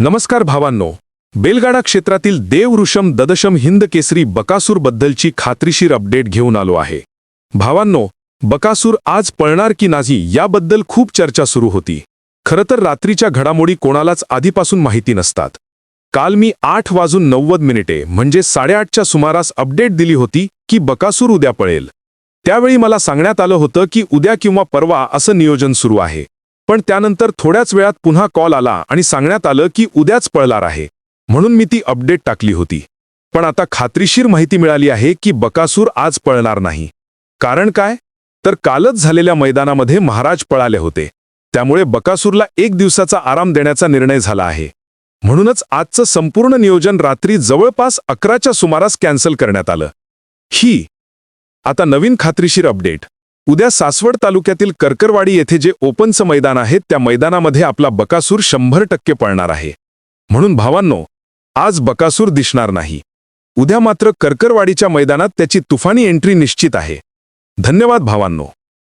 नमस्कार भावांनो. बेलगाडा क्षेत्रातील देव ऋषम ददशम हिंद केसरी बकासूर बद्दलची खात्रीशीर अपडेट घेऊन आलो आहे. भावांनो बकासूर आज पळणार की नाही याबद्दल खूप चर्चा सुरू होती. खरं तर रात्रीच्या घडामोडी कोणालाच आधीपासून माहिती नसतात. काल मी आठ वाजून नव्वद मिनिटे म्हणजे साडेआठच्या सुमारास अपडेट दिली होती की बकासूर उद्या पळेल. त्यावेळी मला सांगण्यात आलं होतं की उद्या किंवा परवा असं नियोजन सुरू आहे. पण त्यानंतर थोड्याच वेळात पुन्हा कॉल आला आणि सांगण्यात आलं की उद्याच पळणार आहे. म्हणून मी ती अपडेट टाकली होती. पण आता खात्रीशीर माहिती मिळाली आहे की बकासूर आज पळणार नाही. कारण काय? तर कालच झालेल्या मैदानामध्ये महाराज पळाले होते. त्यामुळे बकासूरला एक दिवसाचा आराम देण्याचा निर्णय झाला आहे. म्हणूनच आजचं संपूर्ण नियोजन रात्री जवळपास अकराच्या सुमारास कॅन्सल करण्यात आलं. ही आता नवीन खात्रीशीर अपडेट. उद्या सासवड तालुक्यातील करकरवाडी येथे जे ओपनचं मैदान आहे त्या मैदानामध्ये आपला बकासूर शंभर टक्के पळणार आहे. म्हणून भावांनो आज बकासूर दिसणार नाही. उद्या मात्र करकरवाडीच्या मैदानात त्याची तुफानी एंट्री निश्चित आहे. धन्यवाद भावांनो.